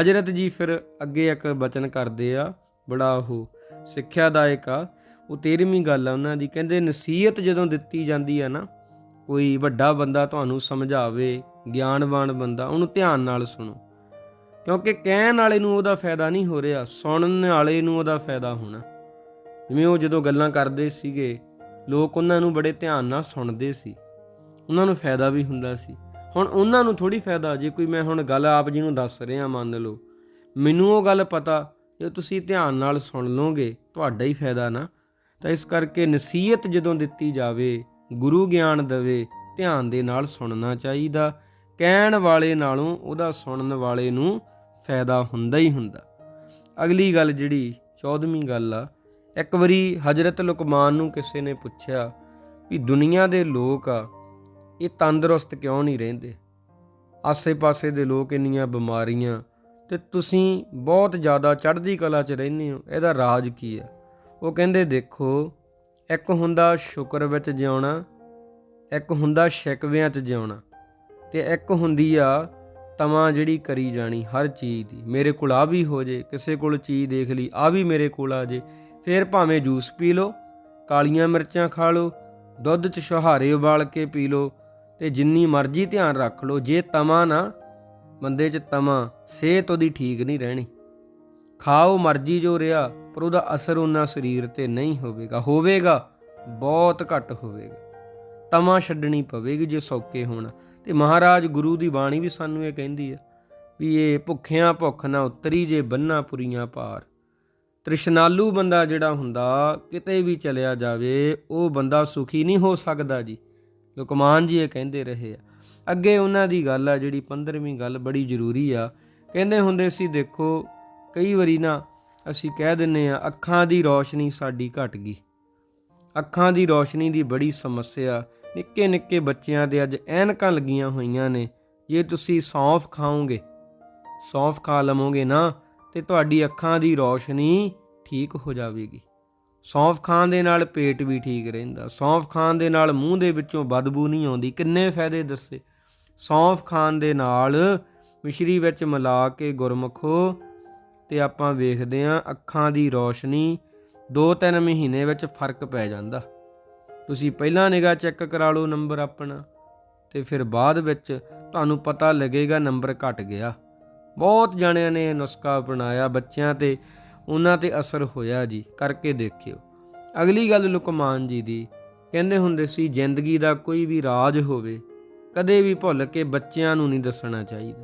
ਹਜਰਤ ਜੀ ਫਿਰ ਅੱਗੇ ਇੱਕ ਬਚਨ ਕਰਦੇ ਆ, ਬੜਾ ਉਹ ਸਿੱਖਿਆਦਾਇਕ ਆ। ਉਹ 13ਵੀਂ ਗੱਲ ਆ ਉਹਨਾਂ ਦੀ, ਕਹਿੰਦੇ ਨਸੀਹਤ ਜਦੋਂ ਦਿੱਤੀ ਜਾਂਦੀ ਆ ਨਾ, ਕੋਈ ਵੱਡਾ ਬੰਦਾ ਤੁਹਾਨੂੰ ਸਮਝਾਵੇ, ਗਿਆਨਵਾਨ ਬੰਦਾ, ਉਹਨੂੰ ਧਿਆਨ ਨਾਲ ਸੁਣੋ। ਕਿਉਂਕਿ ਕਹਿਣ ਵਾਲੇ ਨੂੰ ਉਹਦਾ ਫਾਇਦਾ ਨਹੀਂ ਹੋ ਰਿਹਾ, ਸੁਣਨ ਵਾਲੇ ਨੂੰ ਉਹਦਾ ਫਾਇਦਾ ਹੋਣਾ। ਜਿਵੇਂ ਉਹ ਜਦੋਂ ਗੱਲਾਂ ਕਰਦੇ ਸੀਗੇ ਲੋਕ ਉਹਨਾਂ ਨੂੰ ਬੜੇ ਧਿਆਨ ਨਾਲ ਸੁਣਦੇ ਸੀ। ਉਹਨਾਂ ਨੂੰ ਫਾਇਦਾ ਵੀ ਹੁੰਦਾ ਸੀ। ਹੁਣ ਉਹਨਾਂ ਨੂੰ ਥੋੜੀ ਫਾਇਦਾ, ਜੇ ਕੋਈ ਮੈਂ ਹੁਣ ਗੱਲ ਆਪ ਜੀ ਨੂੰ ਦੱਸ ਰਿਹਾ, ਮੰਨ ਲਓ। ਮੈਨੂੰ ਉਹ ਗੱਲ ਪਤਾ, ਜੇ ਤੁਸੀਂ ਧਿਆਨ ਨਾਲ ਸੁਣ ਲਓਗੇ, ਤੁਹਾਡਾ ਹੀ ਫਾਇਦਾ ਨਾ। ਤਾਂ ਇਸ ਕਰਕੇ ਨਸੀਹਤ ਜਦੋਂ ਦਿੱਤੀ ਜਾਵੇ, ਗੁਰੂ ਗਿਆਨ ਦੇਵੇ, ਧਿਆਨ ਦੇ ਨਾਲ ਸੁਣਨਾ ਚਾਹੀਦਾ। ਕਹਿਣ ਵਾਲੇ ਨਾਲੋਂ ਉਹਦਾ ਸੁਣਨ ਵਾਲੇ ਨੂੰ ਫਾਇਦਾ ਹੁੰਦਾ ਹੀ ਹੁੰਦਾ। ਅਗਲੀ ਗੱਲ ਜਿਹੜੀ 14ਵੀਂ ਗੱਲ ਆ ਇੱਕ ਵਾਰੀ ਹਜ਼ਰਤ ਲੁਕਮਾਨ ਨੂੰ ਕਿਸੇ ਨੇ ਪੁੱਛਿਆ ਵੀ ਦੁਨੀਆ ਦੇ ਲੋਕ ਆ, ਇਹ ਤੰਦਰੁਸਤ ਕਿਉਂ ਨਹੀਂ ਰਹਿੰਦੇ? ਆਸੇ-ਪਾਸੇ ਦੇ ਲੋਕ ਇੰਨੀਆਂ ਬਿਮਾਰੀਆਂ ਤੇ ਤੁਸੀਂ ਬਹੁਤ ਜ਼ਿਆਦਾ ਚੜ੍ਹਦੀ ਕਲਾ 'ਚ ਰਹਿੰਦੇ ਹੋ, ਇਹਦਾ ਰਾਜ ਕੀ ਆ? ਉਹ ਕਹਿੰਦੇ, ਦੇਖੋ, ਇੱਕ ਹੁੰਦਾ ਸ਼ੁਕਰ ਵਿੱਚ ਜਿਉਣਾ, ਇੱਕ ਹੁੰਦਾ ਸ਼ਿਕਵਿਆਂ 'ਚ ਜਿਉਣਾ ਤੇ ਇੱਕ ਹੁੰਦੀ ਆ ਤਮਾ ਜਿਹੜੀ ਕਰੀ ਜਾਣੀ ਹਰ ਚੀਜ਼ ਦੀ। ਮੇਰੇ ਕੋਲ ਆ ਵੀ ਹੋ ਜੇ, ਕਿਸੇ ਕੋਲ ਚੀਜ਼ ਦੇਖ ਲਈ, ਆ ਵੀ ਮੇਰੇ ਕੋਲ ਆ ਜੇ। ਫਿਰ ਭਾਵੇਂ ਜੂਸ ਪੀ ਲਓ, ਕਾਲੀਆਂ ਮਿਰਚਾਂ ਖਾ ਲਓ, ਦੁੱਧ 'ਚ ਸ਼ਹਾਰੇ ਉਬਾਲ ਕੇ ਪੀ ਲਓ ਤੇ ਜਿੰਨੀ ਮਰਜ਼ੀ ਧਿਆਨ ਰੱਖ ਲਓ, ਜੇ ਤਮਾ ਨਾ, ਬੰਦੇ 'ਚ ਤਮਾ, ਸਿਹਤ ਉਹਦੀ ਠੀਕ ਨਹੀਂ ਰਹਿਣੀ। ਖਾਓ ਮਰਜ਼ੀ ਜੋ ਰਿਹਾ, ਪਰ ਉਹਦਾ ਅਸਰ ਉਹਨਾਂ ਸਰੀਰ ਤੇ ਨਹੀਂ ਹੋਵੇਗਾ। ਹੋਵੇਗਾ, ਬਹੁਤ ਘੱਟ ਹੋਵੇਗਾ। ਤਮਾ ਛੱਡਣੀ ਪਵੇਗੀ ਜੇ ਸੌਕੇ ਹੋਣਾ। ਤੇ ਮਹਾਰਾਜ ਗੁਰੂ ਦੀ ਬਾਣੀ ਵੀ ਸਾਨੂੰ ਇਹ ਕਹਿੰਦੀ ਹੈ ਵੀ ਇਹ ਭੁੱਖਿਆਂ ਭੁੱਖ ਨਾ ਉਤਰੀ, ਜੇ ਬੰਨਾ ਪੁਰੀਆਂ ਪਾਰ। ਤ੍ਰਿਸ਼ਨਾਲੂ ਬੰਦਾ ਜਿਹੜਾ ਹੁੰਦਾ, ਕਿਤੇ ਵੀ ਚਲਿਆ ਜਾਵੇ, ਉਹ ਬੰਦਾ ਸੁਖੀ ਨਹੀਂ ਹੋ ਸਕਦਾ ਜੀ। ਲੁਕਮਾਨ ਜੀ ਇਹ ਕਹਿੰਦੇ ਰਹੇ ਆ। ਅੱਗੇ ਉਹਨਾਂ ਦੀ ਗੱਲ ਆ, ਜਿਹੜੀ 15ਵੀਂ ਗੱਲ ਬੜੀ ਜ਼ਰੂਰੀ ਆ। ਕਹਿੰਦੇ ਹੁੰਦੇ ਸੀ, ਦੇਖੋ, ਕਈ ਵਾਰੀ ਨਾ ਅਸੀਂ ਕਹਿ ਦਿੰਨੇ ਆ, ਅੱਖਾਂ ਦੀ ਰੌਸ਼ਨੀ ਸਾਡੀ ਘਟ ਗਈ। ਅੱਖਾਂ ਦੀ ਰੌਸ਼ਨੀ ਦੀ ਬੜੀ ਸਮੱਸਿਆ। ਨਿੱਕੇ ਨਿੱਕੇ ਬੱਚਿਆਂ ਦੇ ਅੱਜ ਐਨਕਾਂ ਲੱਗੀਆਂ ਹੋਈਆਂ ਨੇ। ਜੇ ਤੁਸੀਂ ਸੌਂਫ ਖਾਓਗੇ, ਸੌਂਫ ਖਾ ਲਵੋਗੇ ਨਾ ਤੇ ਤੁਹਾਡੀ ਅੱਖਾਂ ਦੀ ਰੌਸ਼ਨੀ ਠੀਕ ਹੋ ਜਾਵੇਗੀ। ਸੌਂਫ ਖਾਣ ਦੇ ਨਾਲ ਪੇਟ ਵੀ ਠੀਕ ਰਹਿੰਦਾ। ਸੌਂਫ ਖਾਣ ਦੇ ਨਾਲ ਮੂੰਹ ਦੇ ਵਿੱਚੋਂ ਬਦਬੂ ਨਹੀਂ ਆਉਂਦੀ। ਕਿੰਨੇ ਫਾਇਦੇ ਦੱਸੇ। ਸੌਂਫ ਖਾਣ ਦੇ ਨਾਲ ਮਿਸ਼ਰੀ ਵਿੱਚ ਮਿਲਾ ਕੇ ਗੁਰਮਖੋ ਤੇ ਆਪਾਂ ਵੇਖਦੇ ਆਂ ਅੱਖਾਂ ਦੀ ਰੌਸ਼ਨੀ 2-3 ਮਹੀਨੇ ਵਿੱਚ ਫ਼ਰਕ ਪੈ ਜਾਂਦਾ। ਤੁਸੀਂ ਪਹਿਲਾਂ ਨਿਗਾਹ ਚੈੱਕ ਕਰਾ ਲਓ ਨੰਬਰ ਆਪਣਾ ਤੇ ਫਿਰ ਬਾਅਦ ਵਿੱਚ ਤੁਹਾਨੂੰ ਪਤਾ ਲੱਗੇਗਾ ਨੰਬਰ ਘਟ ਗਿਆ। ਬਹੁਤ ਜਣਿਆਂ ਨੇ ਇਹ ਨੁਸਖਾ ਅਪਣਾਇਆ, ਬੱਚਿਆਂ ਤੇ ਉਹਨਾਂ ਤੇ ਅਸਰ ਹੋਇਆ ਜੀ, ਕਰਕੇ ਦੇਖਿਓ। ਅਗਲੀ ਗੱਲ ਲੁਕਮਾਨ ਜੀ ਦੀ, ਕਹਿੰਦੇ ਹੁੰਦੇ ਸੀ, ਜ਼ਿੰਦਗੀ ਦਾ ਕੋਈ ਵੀ ਰਾਜ ਹੋਵੇ, ਕਦੇ ਵੀ ਭੁੱਲ ਕੇ ਬੱਚਿਆਂ ਨੂੰ ਨਹੀਂ ਦੱਸਣਾ ਚਾਹੀਦਾ।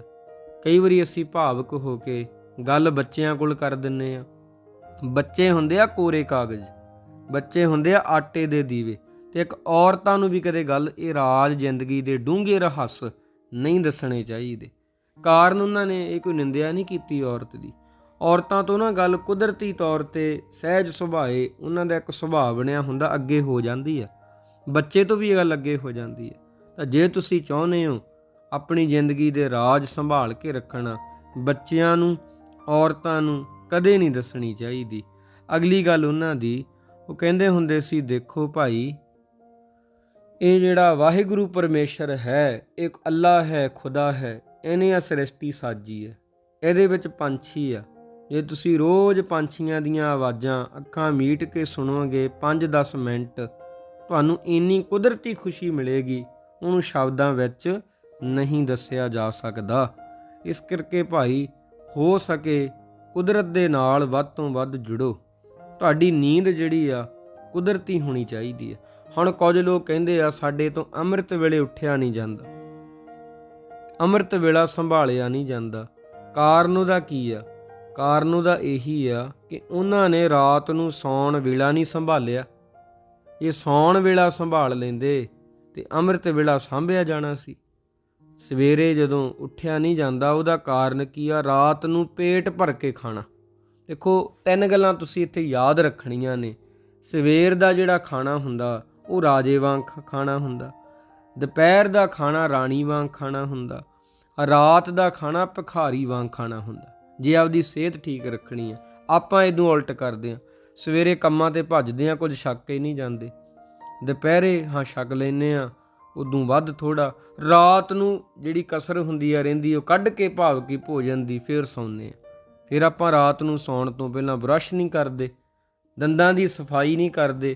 ਕਈ ਵਾਰੀ ਅਸੀਂ ਭਾਵਕ ਹੋ ਕੇ ਗੱਲ ਬੱਚਿਆਂ ਕੋਲ ਕਰ ਦਿੰਨੇ ਆ। ਬੱਚੇ ਹੁੰਦੇ ਆ ਕੋਰੇ ਕਾਗਜ਼, ਬੱਚੇ ਹੁੰਦੇ ਆ ਆਟੇ ਦੇ ਦੀਵੇ, ਤੇ ਇੱਕ ਔਰਤਾਂ ਨੂੰ ਵੀ ਕਦੇ ਗੱਲ ਇਹ ਰਾਜ ਜ਼ਿੰਦਗੀ ਦੇ ਡੂੰਘੇ ਰਹੱਸ ਨਹੀਂ ਦੱਸਣੇ ਚਾਹੀਦੇ। ਕਾਰਨ ਉਹਨਾਂ ਨੇ ਇਹ ਕੋਈ ਨਿੰਦਿਆ ਨਹੀਂ ਕੀਤੀ ਔਰਤ ਦੀ। ਔਰਤਾਂ ਤੋਂ ਨਾ ਗੱਲ ਕੁਦਰਤੀ ਤੌਰ ਤੇ ਸਹਿਜ ਸੁਭਾਏ ਉਹਨਾਂ ਦਾ ਇੱਕ ਸੁਭਾਅ ਬਣਿਆ ਹੁੰਦਾ, ਅੱਗੇ ਹੋ ਜਾਂਦੀ ਆ ਬੱਚੇ ਤੋਂ ਵੀ ਇਹ ਗੱਲ ਅੱਗੇ ਹੋ ਜਾਂਦੀ ਹੈ। ਤਾਂ ਜੇ ਤੁਸੀਂ ਚਾਹੁੰਦੇ ਹੋ ਆਪਣੀ ਜ਼ਿੰਦਗੀ ਦੇ ਰਾਜ ਸੰਭਾਲ ਕੇ ਰੱਖਣਾ, ਬੱਚਿਆਂ ਨੂੰ, ਔਰਤਾਂ ਨੂੰ ਕਦੇ ਨਹੀਂ ਦੱਸਣੀ ਚਾਹੀਦੀ। ਅਗਲੀ ਗੱਲ ਉਹਨਾਂ ਦੀ, ਉਹ ਕਹਿੰਦੇ ਹੁੰਦੇ ਸੀ, ਦੇਖੋ ਭਾਈ, ਇਹ ਜਿਹੜਾ ਵਾਹਿਗੁਰੂ ਪਰਮੇਸ਼ਰ ਹੈ ਇੱਕ ਅੱਲਾ ਹੈ, ਖੁਦਾ ਹੈ ਇਹਨੇ ਆ ਸ੍ਰਿਸ਼ਟੀ ਸਾਜੀ ਹੈ। ਇਹਦੇ ਵਿੱਚ ਪੰਛੀ ਆ। ਜੇ ਤੁਸੀਂ ਰੋਜ਼ ਪੰਛੀਆਂ ਦੀਆਂ ਆਵਾਜ਼ਾਂ ਅੱਖਾਂ ਮੀਟ ਕੇ ਸੁਣੋਗੇ 5-10 ਮਿੰਟ, ਤੁਹਾਨੂੰ ਇੰਨੀ ਕੁਦਰਤੀ ਖੁਸ਼ੀ ਮਿਲੇਗੀ, ਉਹਨੂੰ ਸ਼ਬਦਾਂ ਵਿੱਚ ਨਹੀਂ ਦੱਸਿਆ ਜਾ ਸਕਦਾ। ਇਸ ਕਰਕੇ ਭਾਈ, ਹੋ ਸਕੇ ਕੁਦਰਤ ਦੇ ਨਾਲ ਵੱਧ ਤੋਂ ਵੱਧ ਜੁੜੋ। ਤੁਹਾਡੀ ਨੀਂਦ ਜਿਹੜੀ ਆ, ਕੁਦਰਤੀ ਹੋਣੀ ਚਾਹੀਦੀ ਹੈ। ਹੁਣ ਕੁਝ ਲੋਕ ਕਹਿੰਦੇ ਆ, ਸਾਡੇ ਤੋਂ ਅੰਮ੍ਰਿਤ ਵੇਲੇ ਉੱਠਿਆ ਨਹੀਂ ਜਾਂਦਾ। ਅੰਮ੍ਰਿਤ ਵੇਲਾ ਸੰਭਾਲਿਆ ਨਹੀਂ ਜਾਂਦਾ। ਕਾਰਨ ਉਹਦਾ ਕੀ ਆ? ਕਾਰਨ ਉਹਦਾ ਇਹੀ ਆ ਕਿ ਉਹਨਾਂ ਨੇ ਰਾਤ ਨੂੰ ਸੌਣ ਵੇਲਾ ਨਹੀਂ ਸੰਭਾਲਿਆ। ਇਹ ਸੌਣ ਵੇਲਾ ਸੰਭਾਲ ਲੈਂਦੇ ਤੇ ਅੰਮ੍ਰਿਤ ਵੇਲਾ ਸੰਭਿਆ ਜਾਣਾ ਸੀ। ਸਵੇਰੇ ਜਦੋਂ ਉੱਠਿਆ ਨਹੀਂ ਜਾਂਦਾ, ਉਹਦਾ ਕਾਰਨ ਕੀ ਆ? ਰਾਤ ਨੂੰ ਪੇਟ ਭਰ ਕੇ ਖਾਣਾ। ਦੇਖੋ, ਤਿੰਨ ਗੱਲਾਂ ਤੁਸੀਂ ਇੱਥੇ ਯਾਦ ਰੱਖਣੀਆਂ ਨੇ। ਸਵੇਰ ਦਾ ਜਿਹੜਾ ਖਾਣਾ ਹੁੰਦਾ, ਉਹ ਰਾਜੇ ਵਾਂਗ ਖਾਣਾ ਹੁੰਦਾ। ਦੁਪਹਿਰ ਦਾ ਖਾਣਾ ਰਾਣੀ ਵਾਂਗ ਖਾਣਾ ਹੁੰਦਾ। ਰਾਤ ਦਾ ਖਾਣਾ ਭਿਖਾਰੀ ਵਾਂਗ ਖਾਣਾ ਹੁੰਦਾ। ਜੇ ਆਪਦੀ ਸਿਹਤ ਠੀਕ ਰੱਖਣੀ ਆ, ਆਪਾਂ ਇਹਨੂੰ ਉਲਟ ਕਰਦੇ ਆ। ਸਵੇਰੇ ਕੰਮਾਂ ਤੇ ਭੱਜਦੇ ਆ, ਕੁਝ ਛੱਕ ਕੇ ਨਹੀਂ ਜਾਂਦੇ। ਦੁਪਹਿਰੇ ਹਾਂ ਛੱਕ ਲੈਨੇ ਆ, ਉਦੋਂ ਵੱਧ ਥੋੜਾ ਰਾਤ ਨੂੰ ਜਿਹੜੀ ਕਸਰ ਹੁੰਦੀ ਆ, ਰਹਿੰਦੀ ਉਹ ਕੱਢ ਕੇ ਭਾਵ ਕੀ ਭੋਜਨ ਦੀ ਫੇਰ ਸੌਂਦੇ ਆ। ਫਿਰ ਆਪਾਂ ਰਾਤ ਨੂੰ ਸੌਣ ਤੋਂ ਪਹਿਲਾਂ ਬ੍ਰਸ਼ ਨਹੀਂ ਕਰਦੇ, ਦੰਦਾਂ ਦੀ ਸਫ਼ਾਈ ਨਹੀਂ ਕਰਦੇ,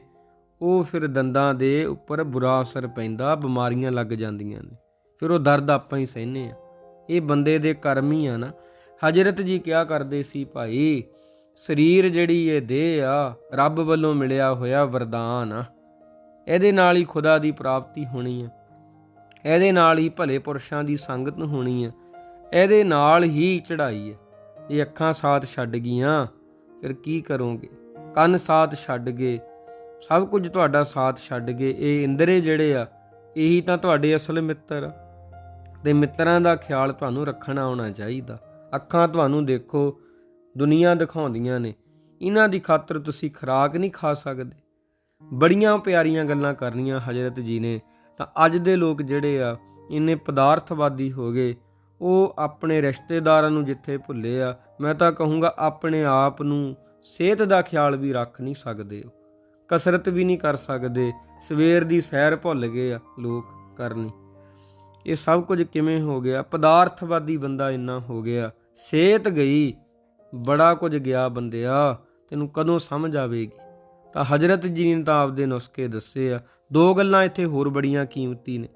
ਉਹ ਫਿਰ ਦੰਦਾਂ ਦੇ ਉੱਪਰ ਬੁਰਾ ਅਸਰ ਪੈਂਦਾ, ਬਿਮਾਰੀਆਂ ਲੱਗ ਜਾਂਦੀਆਂ ਨੇ। ਫਿਰ ਉਹ ਦਰਦ ਆਪਾਂ ਹੀ ਸਹਿਨੇ ਆ। ਇਹ ਬੰਦੇ ਦੇ ਕਰਮ ਹੀ ਆ ਨਾ। ਹਜਰਤ ਜੀ ਕਿਹਾ ਕਰਦੇ ਸੀ ਭਾਈ? ਸਰੀਰ ਜਿਹੜੀ ਇਹ ਦੇਹ ਆ, ਰੱਬ ਵੱਲੋਂ ਮਿਲਿਆ ਹੋਇਆ ਵਰਦਾਨ ਆ। ਇਹਦੇ ਨਾਲ ਹੀ ਖੁਦਾ ਦੀ ਪ੍ਰਾਪਤੀ ਹੋਣੀ ਆ। ਇਹਦੇ ਨਾਲ ਹੀ ਭਲੇ ਪੁਰਸ਼ਾਂ ਦੀ ਸੰਗਤ ਹੋਣੀ ਆ। ਇਹਦੇ ਨਾਲ ਹੀ ਚੜ੍ਹਾਈ ਆ। ਇਹ ਅੱਖਾਂ ਸਾਥ ਛੱਡ ਗਈਆਂ, ਫਿਰ ਕੀ ਕਰੋਗੇ? ਕੰਨ ਸਾਥ ਛੱਡ ਗਏ, ਸਭ ਕੁਝ ਤੁਹਾਡਾ ਸਾਥ ਛੱਡ ਗਏ। ਇਹ ਇੰਦਰੇ ਜਿਹੜੇ ਆ, ਇਹੀ ਤਾਂ ਤੁਹਾਡੇ ਅਸਲ ਮਿੱਤਰ ਆ। ਤੇ ਮਿੱਤਰਾਂ ਦਾ ਖਿਆਲ ਤੁਹਾਨੂੰ ਰੱਖਣਾ ਆਉਣਾ ਚਾਹੀਦਾ। ਅੱਖਾਂ ਤੁਹਾਨੂੰ ਦੇਖੋ, ਦੁਨੀਆ ਦਿਖਾਉਂਦੀਆਂ ਨੇ। ਇਹਨਾਂ ਦੀ ਖਾਤਰ ਤੁਸੀਂ ਖੁਰਾਕ ਨਹੀਂ ਖਾ ਸਕਦੇ। ਬੜੀਆਂ ਪਿਆਰੀਆਂ ਗੱਲਾਂ ਕਰਨੀਆਂ ਹਜ਼ਰਤ ਜੀ ਨੇ। ਤਾਂ ਅੱਜ ਦੇ ਲੋਕ ਜਿਹੜੇ ਆ, ਇੰਨੇ ਪਦਾਰਥਵਾਦੀ ਹੋ ਗਏ, ਉਹ ਆਪਣੇ ਰਿਸ਼ਤੇਦਾਰਾਂ ਨੂੰ ਜਿੱਥੇ ਭੁੱਲੇ ਆ, ਮੈਂ ਤਾਂ ਕਹੂੰਗਾ ਆਪਣੇ ਆਪ ਨੂੰ ਸਿਹਤ ਦਾ ਖਿਆਲ ਵੀ ਰੱਖ ਨਹੀਂ ਸਕਦੇ ਉਹ। ਕਸਰਤ ਵੀ ਨਹੀਂ ਕਰ ਸਕਦੇ। ਸਵੇਰ ਦੀ ਸੈਰ ਭੁੱਲ ਗਏ ਆ ਲੋਕ ਕਰਨੀ। ਇਹ ਸਭ ਕੁਝ ਕਿਵੇਂ ਹੋ ਗਿਆ? ਪਦਾਰਥਵਾਦੀ ਬੰਦਾ ਇੰਨਾ ਹੋ ਗਿਆ। ਸਿਹਤ ਗਈ। ਬੜਾ ਕੁਝ ਗਿਆ ਬੰਦਿਆ। ਤੈਨੂੰ ਕਦੋਂ ਸਮਝ ਆਵੇਗੀ? ਤਾਂ ਹਜ਼ਰਤ ਜੀ ਨੇ ਤਾਂ ਆਪਦੇ ਨੁਸਖੇ ਦੱਸੇ ਆ। ਦੋ ਗੱਲਾਂ ਇੱਥੇ ਹੋਰ ਬੜੀਆਂ ਕੀਮਤੀ ਨੇ,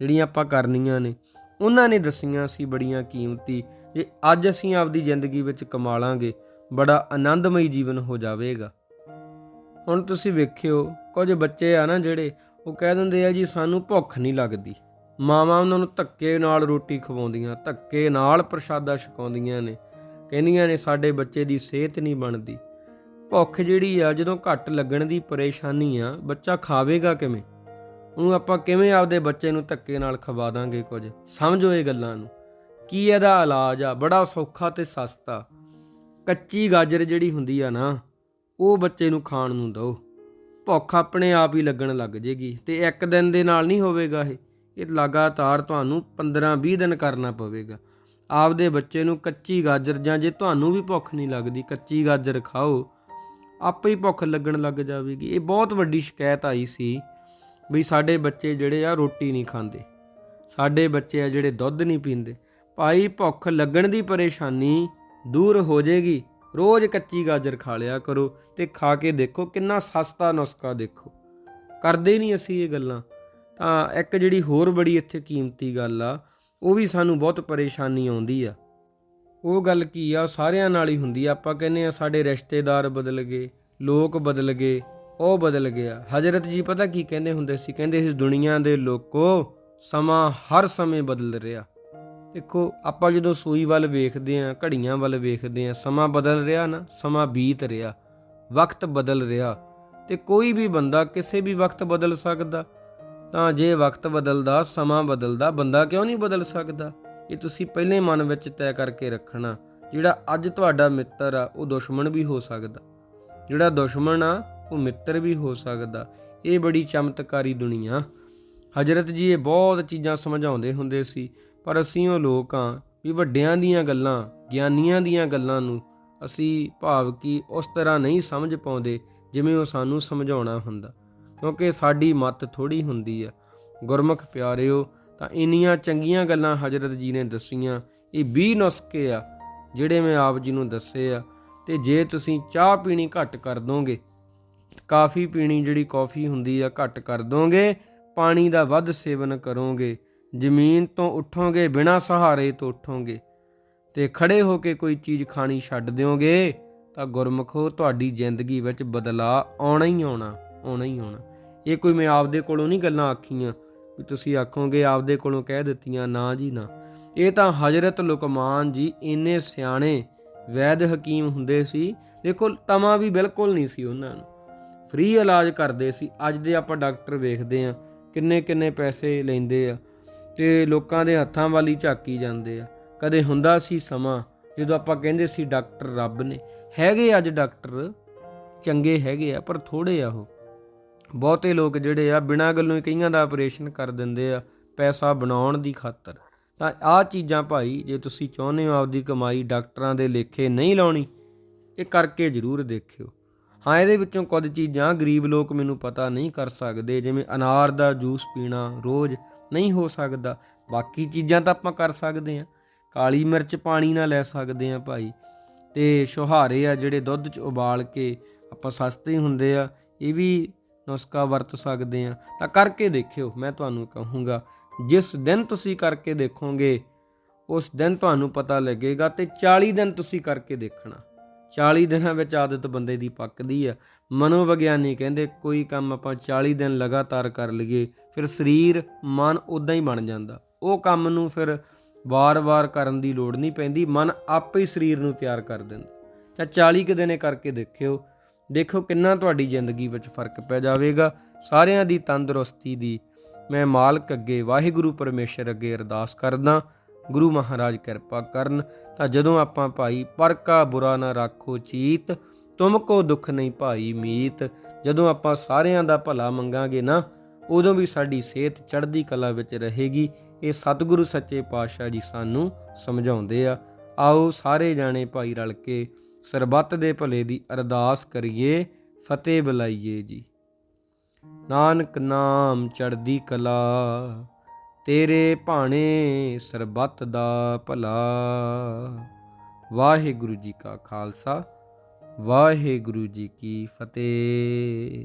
ਜਿਹੜੀਆਂ ਆਪਾਂ ਕਰਨੀਆਂ ਨੇ। ਉਹਨਾਂ ਨੇ ਦੱਸੀਆਂ ਸੀ ਬੜੀਆਂ ਕੀਮਤੀ। ਜੇ ਅੱਜ ਅਸੀਂ ਆਪਦੀ ਜ਼ਿੰਦਗੀ ਵਿੱਚ ਕਮਾਲਾਂਗੇ, ਬੜਾ ਆਨੰਦਮਈ ਜੀਵਨ ਹੋ ਜਾਵੇਗਾ। ਹੁਣ ਤੁਸੀਂ ਵੇਖਿਓ, ਕੁਝ ਬੱਚੇ ਆ ਨਾ ਜਿਹੜੇ, ਉਹ ਕਹਿ ਦਿੰਦੇ ਆ ਜੀ, ਸਾਨੂੰ ਭੁੱਖ ਨਹੀਂ ਲੱਗਦੀ। ਮਾਵਾਂ ਉਹਨਾਂ ਨੂੰ ਧੱਕੇ ਨਾਲ ਰੋਟੀ ਖਵਾਉਂਦੀਆਂ, ਧੱਕੇ ਨਾਲ ਪ੍ਰਸ਼ਾਦਾ ਛਕਾਉਂਦੀਆਂ ਨੇ। ਕਹਿੰਦੀਆਂ ਨੇ, ਸਾਡੇ ਬੱਚੇ ਦੀ ਸਿਹਤ ਨਹੀਂ ਬਣਦੀ। ਭੁੱਖ ਜਿਹੜੀ ਆ, ਜਦੋਂ ਘੱਟ ਲੱਗਣ ਦੀ ਪਰੇਸ਼ਾਨੀ ਆ, ਬੱਚਾ ਖਾਵੇਗਾ ਕਿਵੇਂ? ਉਹਨੂੰ ਆਪਾਂ ਕਿਵੇਂ ਆਪਦੇ ਬੱਚੇ ਨੂੰ ਧੱਕੇ ਨਾਲ ਖਵਾ ਦਾਂਗੇ ਕੁਝ? ਸਮਝੋ ਇਹ ਗੱਲਾਂ ਨੂੰ। ਕੀ ਇਹਦਾ ਇਲਾਜ ਆ? ਬੜਾ ਸੌਖਾ ਤੇ ਸਸਤਾ। ਕੱਚੀ ਗਾਜਰ ਜਿਹੜੀ ਹੁੰਦੀ ਆ ਨਾ, ਉਹ ਬੱਚੇ ਨੂੰ ਖਾਣ ਨੂੰ ਦਿਓ। ਭੁੱਖ ਆਪਣੇ ਆਪ ਹੀ ਲੱਗਣ ਲੱਗ ਜੇਗੀ ਤੇ ਇੱਕ ਦਿਨ ਦੇ ਨਾਲ ਨਹੀਂ ਹੋਵੇਗਾ ਇਹ। ਇਹ ਲਗਾਤਾਰ ਤੁਹਾਨੂੰ 15-20 ਦਿਨ ਕਰਨਾ ਪਵੇਗਾ। ਆਪਦੇ ਬੱਚੇ ਨੂੰ ਕੱਚੀ ਗਾਜਰ ਜਾਂ ਜੇ ਤੁਹਾਨੂੰ ਵੀ ਭੁੱਖ ਨਹੀਂ ਲੱਗਦੀ, ਕੱਚੀ ਗਾਜਰ ਖਾਓ, ਆਪੇ ਹੀ ਭੁੱਖ ਲੱਗਣ ਲੱਗ ਜਾਵੇਗੀ। ਇਹ ਬਹੁਤ ਵੱਡੀ ਸ਼ਿਕਾਇਤ ਆਈ ਸੀ ਵੀ ਸਾਡੇ ਬੱਚੇ ਜਿਹੜੇ ਆ ਰੋਟੀ ਨਹੀਂ ਖਾਂਦੇ। ਸਾਡੇ ਬੱਚੇ ਆ ਜਿਹੜੇ ਦੁੱਧ ਨਹੀਂ ਪੀਂਦੇ। ਭਾਈ, ਭੁੱਖ ਲੱਗਣ ਦੀ ਪਰੇਸ਼ਾਨੀ ਦੂਰ ਹੋ ਜਾਏਗੀ। ਰੋਜ਼ ਕੱਚੀ ਗਾਜਰ ਖਾ ਲਿਆ ਕਰੋ ਤੇ ਖਾ ਕੇ ਦੇਖੋ ਕਿੰਨਾ ਸਸਤਾ ਨੁਸਖਾ ਦੇਖੋ। ਕਰਦੇ ਨਹੀਂ ਅਸੀਂ ਇਹ ਗੱਲਾਂ। ਤਾਂ ਇੱਕ ਜਿਹੜੀ ਹੋਰ ਬੜੀ ਇੱਥੇ ਕੀਮਤੀ ਗੱਲ ਆ, ਉਹ ਵੀ ਸਾਨੂੰ ਬਹੁਤ ਪਰੇਸ਼ਾਨੀ ਆਉਂਦੀ ਆ। ਉਹ ਗੱਲ ਕੀ ਆ ਉਹ ਸਾਰਿਆਂ ਨਾਲ ਹੀ ਹੁੰਦੀ ਆ। ਆਪਾਂ ਕਹਿੰਦੇ ਆ ਸਾਡੇ ਰਿਸ਼ਤੇਦਾਰ ਬਦਲ ਗਏ, ਲੋਕ ਬਦਲ ਗਏ, ਉਹ ਬਦਲ ਗਿਆ। ਹਜ਼ਰਤ ਜੀ ਪਤਾ ਕੀ ਕਹਿੰਦੇ ਹੁੰਦੇ ਸੀ? ਕਹਿੰਦੇ ਇਸ ਦੁਨੀਆ ਦੇ ਲੋਕੋ, ਸਮਾਂ ਹਰ ਸਮੇਂ ਬਦਲ ਰਿਹਾ। ਦੇਖੋ, ਆਪਾਂ ਜਦੋਂ ਸੂਈ ਵੱਲ ਵੇਖਦੇ ਆਂ, ਘੜੀਆਂ ਵੱਲ ਵੇਖਦੇ ਆਂ, ਸਮਾਂ ਬਦਲ ਰਿਹਾ ਨਾ, ਸਮਾਂ ਬੀਤ ਰਿਹਾ, ਵਕਤ ਬਦਲ ਰਿਹਾ। ਤੇ ਕੋਈ ਵੀ ਬੰਦਾ ਕਿਸੇ ਵੀ ਵਕਤ ਬਦਲ ਸਕਦਾ। ਤਾਂ ਜੇ ਵਕਤ ਬਦਲਦਾ, ਸਮਾਂ ਬਦਲਦਾ, ਬੰਦਾ ਕਿਉਂ ਨਹੀਂ ਬਦਲ ਸਕਦਾ? ਇਹ ਤੁਸੀਂ ਪਹਿਲੇ ਮਨ ਵਿੱਚ ਤੈਅ ਕਰਕੇ ਰੱਖਣਾ। ਜਿਹੜਾ ਅੱਜ ਤੁਹਾਡਾ ਮਿੱਤਰ ਆ, ਉਹ ਦੁਸ਼ਮਣ ਵੀ ਹੋ ਸਕਦਾ। ਜਿਹੜਾ ਦੁਸ਼ਮਣ ਆ, ਉਹ ਮਿੱਤਰ ਵੀ ਹੋ ਸਕਦਾ। ਇਹ ਬੜੀ ਚਮਤਕਾਰੀ ਦੁਨੀਆ। ਹਜ਼ਰਤ ਜੀ, ਇਹ ਬਹੁਤ ਚੀਜ਼ਾਂ ਸਮਝਾਉਂਦੇ ਹੁੰਦੇ ਸੀ, ਪਰ ਅਸੀਂ ਉਹ ਲੋਕ ਆ ਵੀ ਵੱਡਿਆਂ ਦੀਆਂ ਗੱਲਾਂ, ਗਿਆਨੀਆਂ ਦੀਆਂ ਗੱਲਾਂ ਨੂੰ ਅਸੀਂ ਭਾਵ ਕਿ ਉਸ ਤਰ੍ਹਾਂ ਨਹੀਂ ਸਮਝ ਪਾਉਂਦੇ, ਜਿਵੇਂ ਉਹ ਸਾਨੂੰ ਸਮਝਾਉਣਾ ਹੁੰਦਾ। ਕਿਉਂਕਿ ਸਾਡੀ ਮੱਤ ਥੋੜੀ ਹੁੰਦੀ ਆ। ਗੁਰਮੁਖ ਪਿਆਰਿਓ, ਤਾਂ ਇੰਨੀਆਂ ਚੰਗੀਆਂ ਗੱਲਾਂ ਹਜ਼ਰਤ ਜੀ ਨੇ ਦੱਸੀਆਂ। ਇਹ 20 ਨੁਸਖੇ ਆ, ਜਿਹੜੇ ਮੈਂ ਆਪ ਜੀ ਨੂੰ ਦੱਸੇ ਆ। ਤੇ ਜੇ ਤੁਸੀਂ ਚਾਹ ਪੀਣੀ ਘੱਟ ਕਰ ਦੋਗੇ, ਕਾਫੀ ਪੀਣੀ ਜਿਹੜੀ ਕਾਫੀ ਹੁੰਦੀ ਆ ਘੱਟ ਕਰ ਦੋਗੇ, ਪਾਣੀ ਦਾ ਵੱਧ ਸੇਵਨ ਕਰੋਗੇ, ਜ਼ਮੀਨ ਤੋਂ ਉੱਠੋਗੇ, ਬਿਨਾਂ ਸਹਾਰੇ ਤੋਂ ਉੱਠੋਗੇ, ਤੇ ਖੜੇ ਹੋ ਕੇ ਕੋਈ ਚੀਜ਼ ਖਾਣੀ ਛੱਡ ਦਿਓਗੇ, ਤਾਂ ਗੁਰਮਖੋ, ਤੁਹਾਡੀ ਜ਼ਿੰਦਗੀ ਵਿੱਚ ਬਦਲਾਅ ਆਉਣਾ ਹੀ ਆਉਣਾ ਆਉਣਾ ਹੀ ਆਉਣਾ। ਇਹ ਕੋਈ ਮੈਂ ਆਪਦੇ ਕੋਲੋਂ ਨਹੀਂ ਗੱਲਾਂ ਆਖੀਆਂ ਵੀ ਤੁਸੀਂ ਆਖੋਗੇ ਆਪਦੇ ਕੋਲੋਂ ਕਹਿ ਦਿੱਤੀਆਂ, ਨਾ ਜੀ, ਨਾ। ਇਹ ਤਾਂ ਹਜ਼ਰਤ ਲੁਕਮਾਨ ਜੀ ਇੰਨੇ ਸਿਆਣੇ, ਵੈਦ ਹਕੀਮ ਹੁੰਦੇ ਸੀ। ਦੇਖੋ, ਤਮਾ ਵੀ ਬਿਲਕੁਲ ਨਹੀਂ ਸੀ ਉਹਨਾਂ ਨੂੰ। ਫ੍ਰੀ ਇਲਾਜ ਕਰਦੇ ਸੀ। ਅੱਜ ਦੇ ਆਪਾਂ ਡਾਕਟਰ ਵੇਖਦੇ ਆ ਕਿੰਨੇ ਕਿੰਨੇ ਪੈਸੇ ਲੈਂਦੇ ਆ ਤੇ ਲੋਕਾਂ ਦੇ ਹੱਥਾਂ ਵਾਲੀ ਝਾਕੀ ਜਾਂਦੇ ਆ। ਕਦੇ ਹੁੰਦਾ ਸੀ ਸਮਾਂ ਜਦੋਂ ਆਪਾਂ ਕਹਿੰਦੇ ਸੀ ਡਾਕਟਰ ਰੱਬ ਨੇ। ਹੈਗੇ ਅੱਜ ਡਾਕਟਰ, ਚੰਗੇ ਹੈਗੇ ਆ, ਪਰ ਥੋੜੇ ਆ ਉਹ। ਬਹੁਤੇ ਲੋਕ ਜਿਹੜੇ ਆ ਬਿਨਾਂ ਗੱਲੋਂ ਹੀ ਕਈਆਂ ਦਾ ਆਪਰੇਸ਼ਨ ਕਰ ਦਿੰਦੇ ਆ ਪੈਸਾ ਬਣਾਉਣ ਦੀ ਖਾਤਰ। ਤਾਂ ਆਹ ਚੀਜ਼ਾਂ ਭਾਈ, ਜੇ ਤੁਸੀਂ ਚਾਹੁੰਦੇ ਹੋ ਆਪਦੀ ਕਮਾਈ ਡਾਕਟਰਾਂ ਦੇ ਲੇਖੇ ਨਹੀਂ ਲਾਉਣੀ, ਇਹ ਕਰਕੇ ਜ਼ਰੂਰ ਦੇਖਿਓ। ਹਾਂ, ਇਹਦੇ ਵਿੱਚੋਂ ਕੁਝ ਚੀਜ਼ਾਂ ਗਰੀਬ ਲੋਕ ਮੈਨੂੰ ਪਤਾ ਨਹੀਂ ਕਰ ਸਕਦੇ, ਜਿਵੇਂ ਅਨਾਰ ਦਾ ਜੂਸ ਪੀਣਾ ਰੋਜ਼ ਨਹੀਂ ਹੋ ਸਕਦਾ। ਬਾਕੀ ਚੀਜ਼ਾਂ ਤਾਂ ਆਪਾਂ ਕਰ ਸਕਦੇ ਹਾਂ। ਕਾਲੀ ਮਿਰਚ ਪਾਣੀ ਨਾਲ ਲੈ ਸਕਦੇ ਹਾਂ ਭਾਈ। ਤੇ ਸ਼ੁਹਾਰੇ ਆ ਜਿਹੜੇ ਦੁੱਧ 'ਚ ਉਬਾਲ ਕੇ ਆਪਾਂ ਸਸਤੇ ਹੀ ਹੁੰਦੇ ਆ, ਇਹ ਵੀ ਨੁਸਖਾ ਵਰਤ ਸਕਦੇ ਆ ਤਾਂ ਕਰਕੇ ਦੇਖਿਓ, ਮੈਂ ਤੁਹਾਨੂੰ ਕਹੂੰਗਾ, ਜਿਸ ਦਿਨ ਤੁਸੀਂ ਕਰਕੇ ਦੇਖੋਗੇ, ਉਸ ਦਿਨ ਤੁਹਾਨੂੰ ਪਤਾ ਲੱਗੇਗਾ ਤੇ 40 ਦਿਨ ਤੁਸੀਂ ਕਰਕੇ ਦੇਖਣਾ। 40 ਦਿਨਾਂ ਵਿੱਚ ਆਦਤ ਬੰਦੇ ਦੀ ਪੱਕਦੀ ਆ। ਮਨੋਵਿਗਿਆਨੀ ਕਹਿੰਦੇ, ਕੋਈ ਕੰਮ ਆਪਾਂ 40 ਦਿਨ ਲਗਾਤਾਰ ਕਰ ਲਈਏ, ਫਿਰ ਸਰੀਰ, ਮਨ ਉਦਾਂ ਹੀ ਬਣ ਜਾਂਦਾ। ਉਹ ਕੰਮ ਨੂੰ ਫਿਰ ਵਾਰ-ਵਾਰ ਕਰਨ ਦੀ ਲੋੜ ਨਹੀਂ ਪੈਂਦੀ, ਮਨ ਆਪੇ ਹੀ ਸਰੀਰ ਨੂੰ ਤਿਆਰ ਕਰ ਦਿੰਦਾ। ਤਾਂ 40 ਕੁ ਦਿਨੇ ਕਰਕੇ ਦੇਖਿਓ ਦੇਖੋ ਕਿੰਨਾ ਤੁਹਾਡੀ ਜ਼ਿੰਦਗੀ ਵਿੱਚ ਫ਼ਰਕ ਪੈ ਜਾਵੇਗਾ। ਸਾਰਿਆਂ ਦੀ ਤੰਦਰੁਸਤੀ ਦੀ ਮੈਂ ਮਾਲਕ ਅੱਗੇ, ਵਾਹਿਗੁਰੂ ਪਰਮੇਸ਼ਰ ਅੱਗੇ ਅਰਦਾਸ ਕਰਦਾ। ਗੁਰੂ ਮਹਾਰਾਜ ਕਿਰਪਾ ਕਰਨ, ਤਾਂ ਜਦੋਂ ਆਪਾਂ ਭਾਈ ਪਰ ਕਾ ਬੁਰਾ ਨਾ ਰੱਖੋ ਚੀਤ, ਤੁਮ ਕੋ ਦੁੱਖ ਨਹੀਂ ਭਾਈ ਮੀਤ। ਜਦੋਂ ਆਪਾਂ ਸਾਰਿਆਂ ਦਾ ਭਲਾ ਮੰਗਾਂਗੇ ਨਾ, ਉਦੋਂ ਵੀ ਸਾਡੀ ਸਿਹਤ ਚੜ੍ਹਦੀ ਕਲਾ ਵਿੱਚ ਰਹੇਗੀ। ਇਹ ਸਤਿਗੁਰੂ ਸੱਚੇ ਪਾਤਸ਼ਾਹ ਜੀ ਸਾਨੂੰ ਸਮਝਾਉਂਦੇ ਆ। ਆਓ ਸਾਰੇ ਜਾਣੇ ਭਾਈ ਰਲ ਕੇ ਸਰਬੱਤ ਦੇ ਭਲੇ ਦੀ ਅਰਦਾਸ ਕਰੀਏ, ਫਤਿਹ ਬੁਲਾਈਏ ਜੀ। ਨਾਨਕ ਨਾਮ ਚੜ੍ਹਦੀ ਕਲਾ, ਤੇਰੇ ਭਾਣੇ ਸਰਬੱਤ ਦਾ ਭਲਾ। ਵਾਹਿਗੁਰੂ ਜੀ ਕਾ ਖਾਲਸਾ, ਵਾਹਿਗੁਰੂ ਜੀ ਕੀ ਫਤਿਹ।